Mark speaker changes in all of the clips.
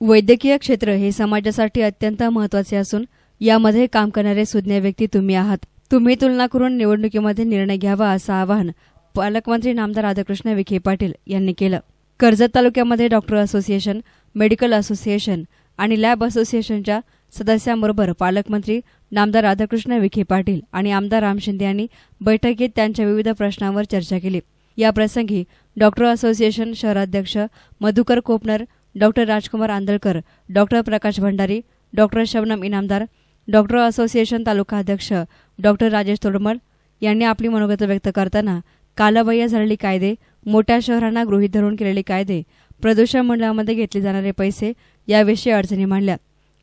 Speaker 1: वैद्यकीय क्षेत्र हे समाजासाठी अत्यंत महत्त्वाचे असून यामध्ये काम करणारे सुज्ञ व्यक्ती तुम्ही आहात. तुम्ही तुलना करून निवडणुकीमध्ये निर्णय घ्यावा असं आवाहन पालकमंत्री नामदार राधाकृष्ण विखे पाटील यांनी केलं. कर्जत तालुक्यामध्ये डॉक्टर असोसिएशन मेडिकल असोसिएशन आणि लॅब असोसिएशनच्या सदस्यांबरोबर पालकमंत्री नामदार राधाकृष्ण विखे पाटील आणि आमदार राम शिंदे यांनी बैठकीत त्यांच्या विविध प्रश्नांवर चर्चा केली. याप्रसंगी डॉक्टर असोसिएशन शहराध्यक्ष Madhukar Kopnar doctor Rajkumar Andalkar doctor Prakash Bhandari doctor Shabnam Inamdar doctor association तालुका अध्यक्ष डॉक्टर राजेश तोडमल यांनी आपली मनोगत व्यक्त करताना कालबाह्य झालेली कायदे मोठ्या शहरांना गृहीत धरून केलेले कायदे प्रदूषण मंडळामध्ये घेतले जाणारे पैसे याविषयी अडचणी मांडल्या.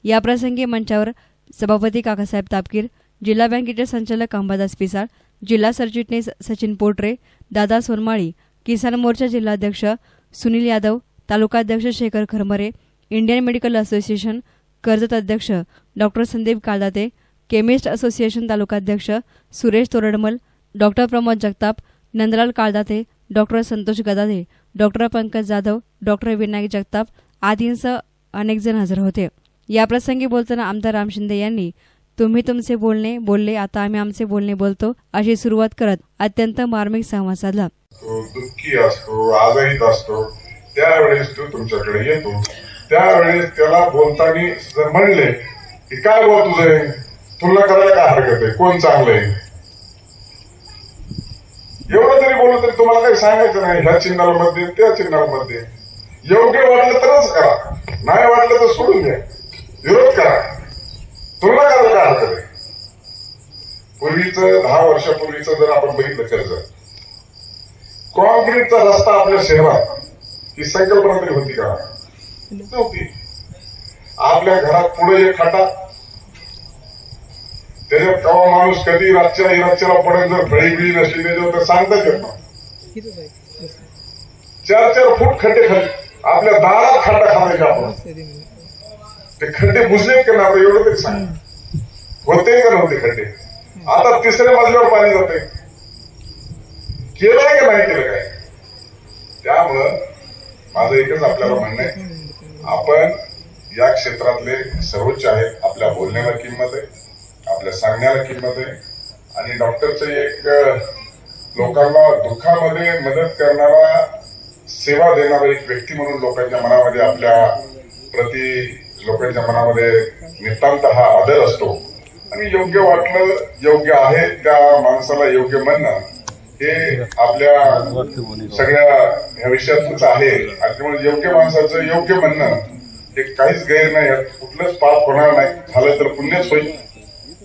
Speaker 1: याप्रसंगी मंचावर सभापती काकासाहेब तापकीर जिल्हा बँकेचे संचालक अंबादास पिसाळ जिल्हा सरचिटणीस सचिन पोटरे दादा सोनमाळी किसान मोर्चा जिल्हाध्यक्ष सुनील यादव तालुकाध्यक्ष Shekhar Kharmare Indian medical association Karjat अध्यक्ष doctor Sandeep Kaldate chemist association तालुकाध्यक्ष Suresh Tordmal doctor Pramod Jagtap Nandlal Kaldate doctor Santosh Gadadhe doctor Pankaj Jadhav doctor Vinayak Jagtap आदींसह अनेकजण हजर होते. याप्रसंगी बोलताना आमदार राम शिंदे यांनी तुम्ही तुमचे बोलणे बोलले आता आम्ही आमचे बोलणे बोलतो अशी सुरुवात करत अत्यंत मार्मिक संवाद साधला.
Speaker 2: दुःखी असतो आजही असतो. त्यावेळेस तो तुमच्याकडे येतो. त्यावेळेस त्याला बोलताना जर म्हणले की काय बुवा तुझं तुला करायला काय हरकत आहे? कोण चांगलं आहे? एवढं जरी बोललं तरी तुम्हाला काही सांगायचं नाही. ह्या चिन्हाला मत दे त्या चिन्हाला मत दे योग्य वाटलं तरच करा. नाही वाटलं तर सोडून द्या. विरोध करा. तुलना करायला काय हरकत आहे? पूर्वीच दहा वर्षापूर्वीच जर आपण बघितलं कर्ज कॉन्क्रीटचा रस्ता आपल्या शहरात ही संकल्पना तरी होती का? नव्हती. आपल्या घरात पुढे एक खटा. त्याच्यात कवा माणूस कधी रातच्या रातच्याला पडेल जर फळी बिळी नसली त्याच्यावर तर सांगताच येत ना चार चार फूट खड्डे खाली. आपल्या दारात खड्डा खाण्याचे आपण. ते खड्डे बुजलेत का नाही एवढं तरी सांग. होते का नव्हते खड्डे? आता तिसऱ्या मजल्यावर पाणी जाते केलंय का नाही केलं काय? त्यामुळं माझं एकच आपल्याला म्हणणं आहे. आपण या क्षेत्रातले सर्वोच्च आहेत आपल्या बोलण्याला किंमत आहे आपल्या सांगण्याला किंमत आहे. आणि डॉक्टरचं एक लोकांना दुःखामध्ये मदत करणारा सेवा देणारा एक व्यक्ती म्हणून लोकांच्या मनामध्ये आपल्या प्रति लोकांच्या मनामध्ये नितांत हा आदर असतो. आणि योग्य वाटलं योग्य आहे त्या माणसाला योग्य म्हणणं हे आपल्या सगळ्या ह्या विषयातच आहे. आणि त्यामुळे योग्य माणसाचं योग्य म्हणणं हे काहीच गैर नाही. कुठलंच पाप होणार नाही. झालं तर पुण्यच होईल.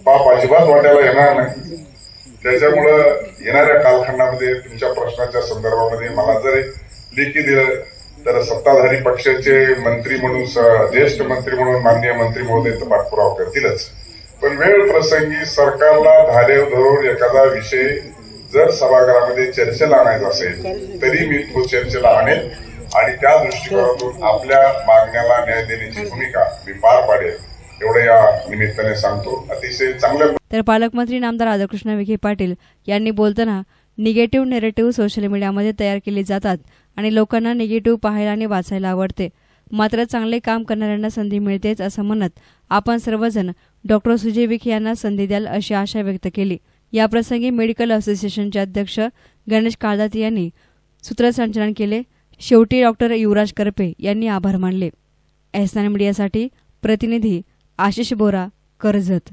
Speaker 2: पाप अजिबात वाटायला येणार नाही. त्याच्यामुळं येणाऱ्या कालखंडामध्ये तुमच्या प्रश्नाच्या संदर्भामध्ये मला जर लेखी दिलं तर सत्ताधारी पक्षाचे मंत्री म्हणून ज्येष्ठ मंत्री म्हणून माननीय मंत्री महोदय तर पाठपुरावा करतीलच. पण वेळ प्रसंगी सरकारला धारेव धरून एखादा विषय जर सभागृहामध्ये चर्चेला आणायचा असेल तरी मी तो चर्चेला आणेल. आणि त्या दृष्टिकोनातून आपल्या मागण्याला न्याय देण्याची भूमिका मी पार पाडेल. एवढं या निमित्ताने सांगतो. अतिशय चांगल्या
Speaker 1: तर पालकमंत्री नामदार राधाकृष्ण विखे पाटील यांनी बोलताना निगेटिव्ह नेरेटिव्ह सोशल मीडियामध्ये तयार केले जातात आणि लोकांना निगेटिव्ह पाहायला आणि वाचायला आवडते. मात्र चांगले काम करणाऱ्यांना संधी मिळतेच असं म्हणत आपण सर्वजण डॉक्टर सुजय विखे यांना संधी द्याल अशी आशा व्यक्त केली. याप्रसंगी मेडिकल असोसिएशनचे अध्यक्ष गणेश काळदाते यांनी सूत्रसंचालन केले. शेवटी डॉक्टर युवराज करपे यांनी आभार मानले. एहसान मीडियासाठी प्रतिनिधी आशिष बोरा कर्जत.